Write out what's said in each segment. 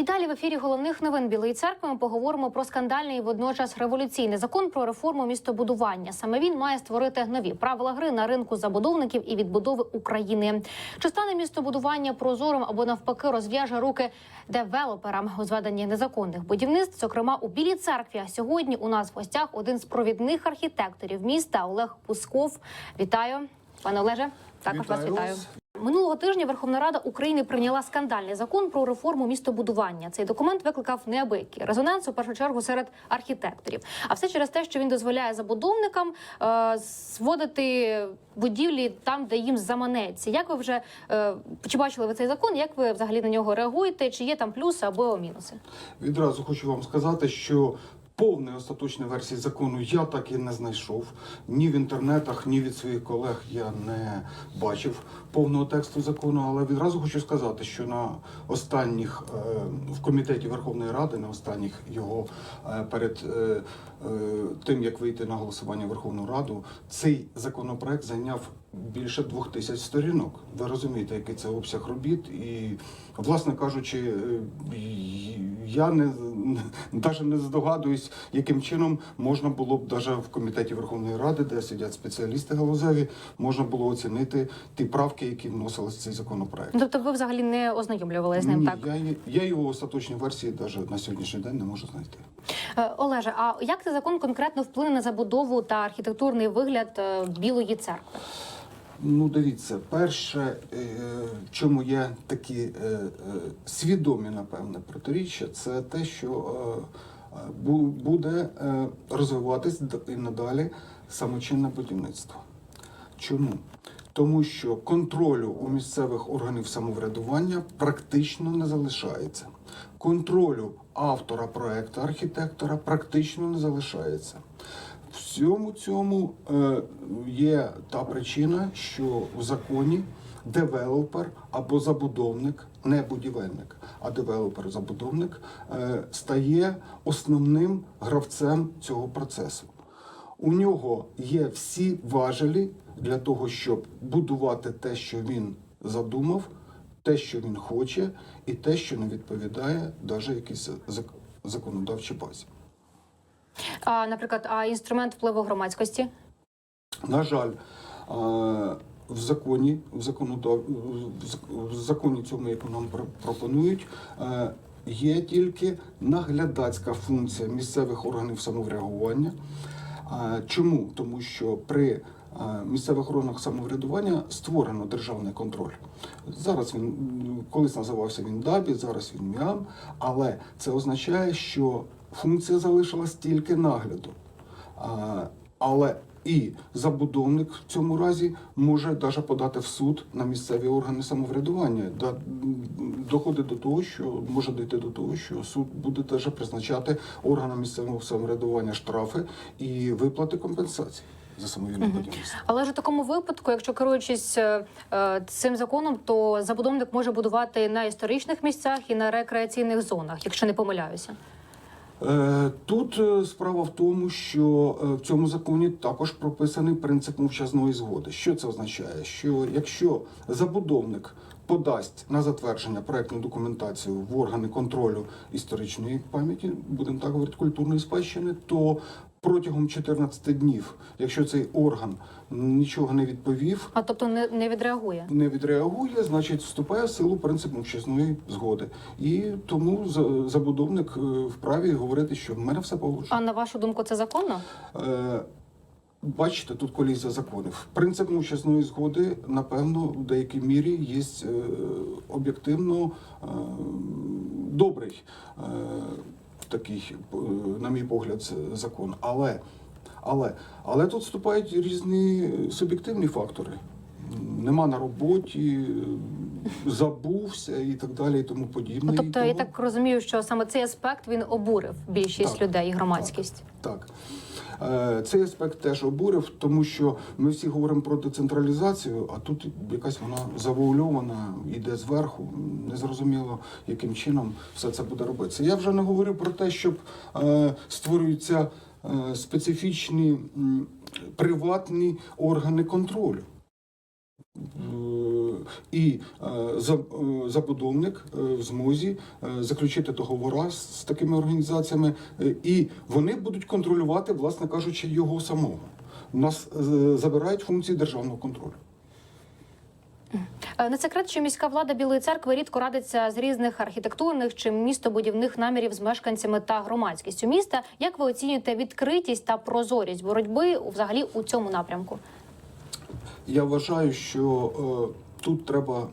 І далі в ефірі головних новин Білої церкви ми поговоримо про скандальний і водночас революційний закон про реформу містобудування. Саме він має створити нові правила гри на ринку забудовників і відбудови України. Чи стане містобудування прозорим або навпаки розв'яже руки девелоперам у зведенні незаконних будівництв, зокрема у Білій церкві. А сьогодні у нас в гостях один з провідних архітекторів міста Олег Пусков. Вітаю, пане Олеже. Також вас Вітаю вітаю. вас. Минулого тижня Верховна Рада України прийняла скандальний закон про реформу містобудування. Цей документ викликав неабиякий резонанс у першу чергу серед архітекторів. А все через те, що він дозволяє забудовникам е, зводити будівлі там, де їм заманеться. Як ви вже е, чи бачили ви цей закон? Як ви взагалі на нього реагуєте? Чи є там плюси або мінуси? Відразу хочу вам сказати, що повної остаточної версії закону я так і не знайшов. Ні в інтернетах, ні від своїх колег я не бачив повного тексту закону. Але відразу хочу сказати, що на останніх е, в комітеті Верховної Ради, на останніх його е, перед е, тим, як вийти на голосування Верховну Раду, цей законопроект зайняв більше двох тисяч сторінок. Ви розумієте, який це обсяг робіт, і власне кажучи, е, я не навіть не здогадуюсь, яким чином можна було б навіть в комітеті Верховної Ради, де сидять спеціалісти галузеві, можна було оцінити ті правки, які вносились в цей законопроект. Тобто, ви взагалі не ознайомлювалися з ним, Ні, так? я, я його в остаточній версії навіть на сьогоднішній день не можу знайти. Е, Олеже, а як цей закон конкретно вплине на забудову та архітектурний вигляд е, Білої церкви? Ну, дивіться, перше, е, чому є такі е, е, свідомі, напевне, протиріччя, це те, що бу- буде розвиватись і надалі самочинне будівництво. Чому? Тому що контролю у місцевих органів самоврядування практично не залишається. Контролю автора проекту, архітектора практично не залишається. Всьому цьому е, є та причина, що в законі девелопер або забудовник, не будівельник, а девелопер-забудовник е, стає основним гравцем цього процесу. У нього є всі важелі для того, щоб будувати те, що він задумав, те, що він хоче, і те, що не відповідає навіть якійсь зак- законодавчій базі. А, наприклад, а інструмент впливу громадськості? На жаль, в законі, в, законодав... в законі цьому, яку нам пропонують, є тільки наглядацька функція місцевих органів самоврядування. Чому? Тому що при місцевих органах самоврядування створено державний контроль. Зараз він колись називався він ДАБІ, зараз він МІАМ, але це означає, що функція залишилась тільки нагляду. Але і забудовник в цьому разі може навіть подати в суд на місцеві органи самоврядування. Доходить до того, що може дійти до того, що суд буде теж призначати органам місцевого самоврядування штрафи і виплати компенсацій за будівництво. Але ж у такому випадку, якщо керуючись е, е, цим законом, то забудовник може будувати на історичних місцях і на рекреаційних зонах, якщо не помиляюся. Е, Тут е, справа в тому, що е, в цьому законі також прописаний принцип мовчазної згоди. Що це означає? Що якщо забудовник подасть на затвердження проектну документацію в органи контролю історичної пам'яті, будемо так говорити, культурної спадщини, то протягом 14 днів, якщо цей орган нічого не відповів, А тобто не, не відреагує. не відреагує, значить вступає в силу принцип мовчазної згоди. І тому за- забудовник е, вправі говорити, що в мене все погоджено. А на вашу думку, це законно? Е, Бачите, тут колізія законів. Принцип мовчазної згоди, напевно, в деякій мірі є е, об'єктивно е, добрий такий, е, на мій погляд, закон. Але, але, але тут вступають різні суб'єктивні фактори. Нема на роботі, забувся і так далі, і тому подібне. Ну, тобто, тобто, я так розумію, що саме цей аспект він обурив більшість Так, людей і громадськість. Так. Е, Цей аспект теж обурив, тому що ми всі говоримо про децентралізацію, а тут якась вона завуальована, йде зверху. Незрозуміло, яким чином все це буде робитися. Я вже не говорю про те, щоб е, створюються е, специфічні приватні органи контролю. Е, І е, е, забудовник в змозі заключити договора з такими організаціями, і вони будуть контролювати, власне кажучи, його самого. Нас забирають функції державного контролю. Не секрет, що міська влада Білої церкви рідко радиться з різних архітектурних чи містобудівних намірів з мешканцями та громадськістю міста. Як ви оцінюєте відкритість та прозорість боротьби взагалі у цьому напрямку? Я вважаю, що е, тут треба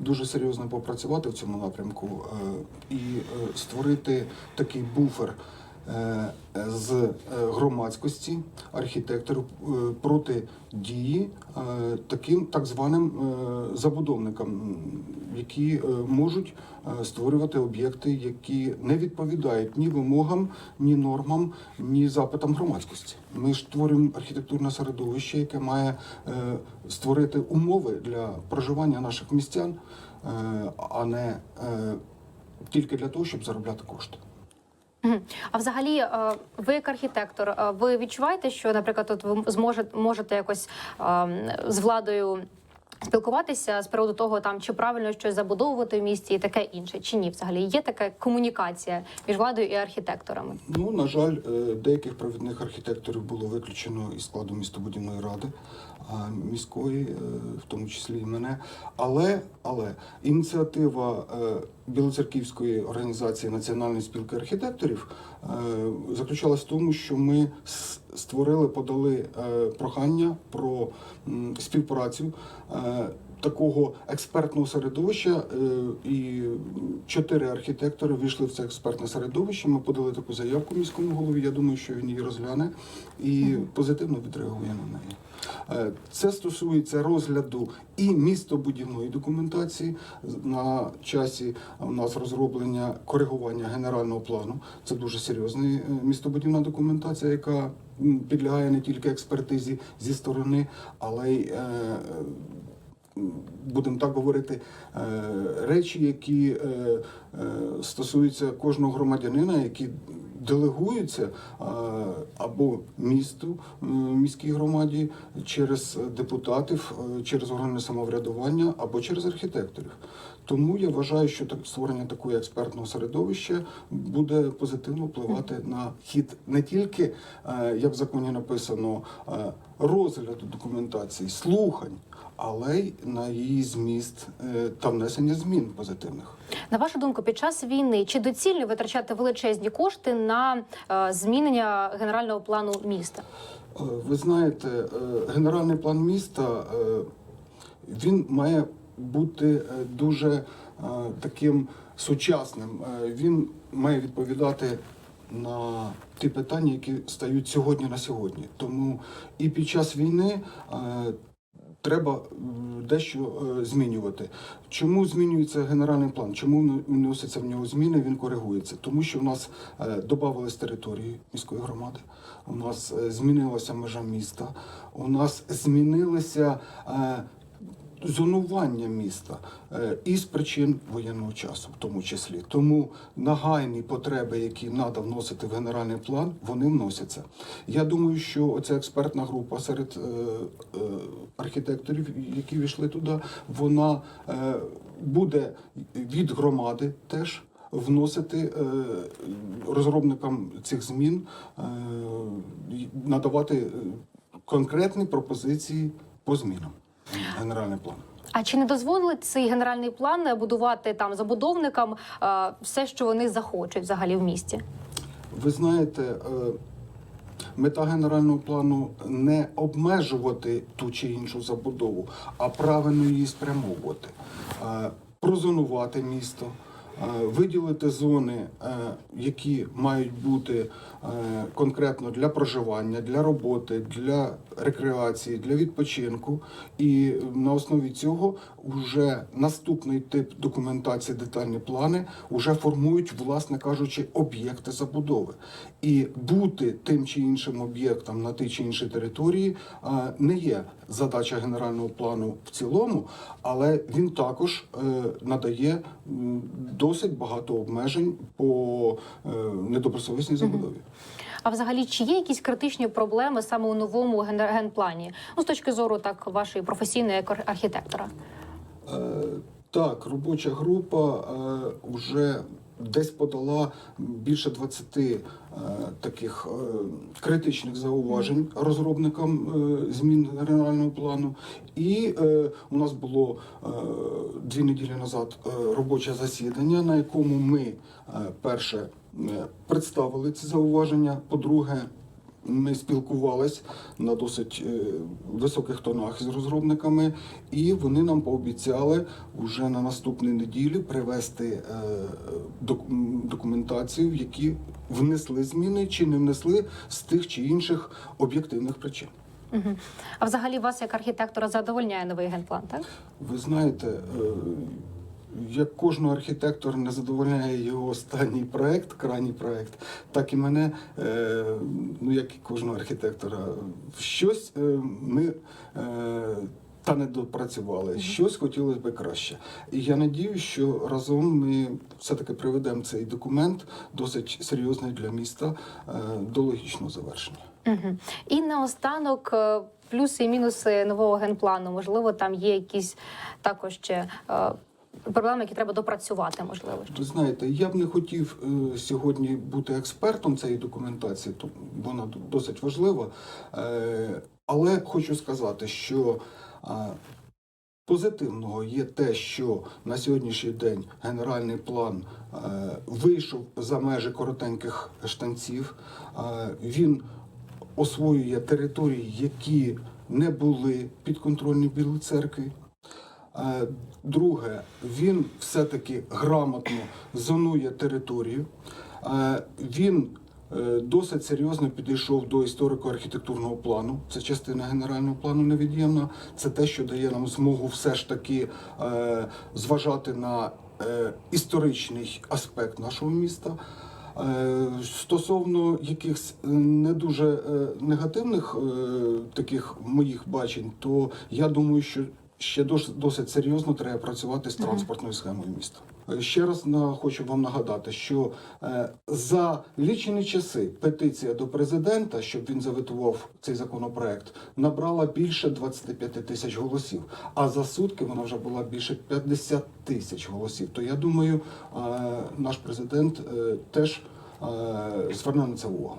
дуже серйозно попрацювати в цьому напрямку е, і е, створити такий буфер з е, громадськості, архітекторів е, проти дії е, таким так званим е, забудовникам, які е, можуть е, створювати об'єкти, які не відповідають ні вимогам, ні нормам, ні запитам громадськості. Ми ж створюємо архітектурне середовище, яке має е, створити умови для проживання наших містян, е, а не е, тільки для того, щоб заробляти кошти. А взагалі, е, ви як архітектор, е, ви відчуваєте, що, наприклад, от ви зможете можете якось е, з владою спілкуватися з приводу того, там чи правильно щось забудовувати в місті і таке інше, чи ні? Взагалі є така комунікація між владою і архітекторами? Ну, на жаль, деяких провідних архітекторів було виключено із складу містобудівної ради міської, е, в тому числі і мене. Але, але ініціатива е, Білоцерківської організації Національної спілки архітекторів е, заключалась в тому, що ми створили, подали прохання про співпрацю. Такого експертного середовища е, і чотири архітектори війшли в це експертне середовище. Ми подали таку заявку міському голові. Я думаю, що він її розгляне і позитивно відреагує на неї. Е, Це стосується розгляду і містобудівної документації. На часі у нас розроблення коригування генерального плану. Це дуже серйозна е, містобудівна документація, яка підлягає не тільки експертизі зі сторони, але й будемо так говорити, е, речі, які е, е, стосуються кожного громадянина, які делегуються або місту, міській громаді через депутатів, через органи самоврядування або через архітекторів. Тому я вважаю, що так створення такого експертного середовища буде позитивно впливати на хід не тільки, як в законі написано, розгляду документації, слухань, але й на її зміст е, та внесення змін позитивних. На вашу думку, під час війни чи доцільно витрачати величезні кошти на е, змінення генерального плану міста? Е, Ви знаєте, генеральний план міста він має бути дуже таким сучасним. Він має відповідати на ті питання, які стають сьогодні на сьогодні. Тому і під час війни. Е, Треба дещо е, змінювати. Чому змінюється генеральний план? Чому вносяться в нього зміни? Він коригується, тому що в нас е, додавались території міської громади. У нас е, змінилася межа міста. У нас змінилися е, зонування міста е, із причин воєнного часу, в тому числі. Тому нагайні потреби, які треба вносити в генеральний план, вони вносяться. Я думаю, що оця експертна група серед е, е, архітекторів, які війшли туди, вона е, буде від громади теж. Вносити е, розробникам цих змін, е, надавати конкретні пропозиції по змінам генеральний план. А чи не дозволить цей генеральний план будувати там забудовникам все, що вони захочуть взагалі в місті? Ви знаєте, мета генерального плану не обмежувати ту чи іншу забудову, а правильно її спрямовувати, Е, прозонувати місто. Е, Виділити зони, е, які мають бути е, конкретно для проживання, для роботи, для рекреації, для відпочинку, і на основі цього вже наступний тип документації, детальні плани вже формують, власне кажучи, об'єкти забудови. І бути тим чи іншим об'єктом на тій чи іншій території не є задача генерального плану в цілому, але він також е, надає досить багато обмежень по е, недобросовісній забудові. А взагалі, чи є якісь критичні проблеми саме у новому ген- генплані? Ну, з точки зору так вашої професійної як архітектора? Е, Так, робоча група е, вже десь подала більше 20 е, таких е, критичних зауважень розробникам е, змін генерального плану. І у нас було дві неділі назад робоче засідання, на якому ми перше представили ці зауваження. По-друге, ми спілкувались на досить е, високих тонах з розробниками, і вони нам пообіцяли вже на наступній неділі привести е, документацію, в які внесли зміни чи не внесли з тих чи інших об'єктивних причин. Угу. А взагалі вас як архітектора задовольняє новий генплан, так? Ви знаєте, е, як кожного архітектора не задовольняє його останній проект, крайній проект, так і мене, е, ну як і кожного архітектора, щось е, ми. е, Та не допрацювали, щось хотілося б краще. І я надію, що разом ми все-таки приведемо цей документ, досить серйозний для міста, до логічного завершення. Угу. І наостанок плюси і мінуси нового генплану. Можливо, там є якісь також ще проблеми, які треба допрацювати, можливо. Ви знаєте, я б не хотів е, сьогодні бути експертом цієї документації, то вона досить важлива. Е, але хочу сказати, що е, позитивного є те, що на сьогоднішній день генеральний план е, вийшов за межі коротеньких штанців. Е, він освоює території, які не були підконтрольні Білої церкви. Е, Друге, він все-таки грамотно зонує територію. Е, Він е, досить серйозно підійшов до історико-архітектурного плану. Це частина генерального плану невід'ємна. Це те, що дає нам змогу все ж таки зважати на історичний аспект нашого міста. Стосовно якихось не дуже негативних таких моїх бачень, то я думаю, що ще досить серйозно треба працювати з транспортною схемою міста. Е, Ще раз на, хочу вам нагадати, що е, за лічені часи петиція до президента, щоб він заветував цей законопроект, набрала більше 25 тисяч голосів. А за сутки вона вже була більше 50 тисяч голосів. То я думаю, е, наш президент теж зверне на це увагу.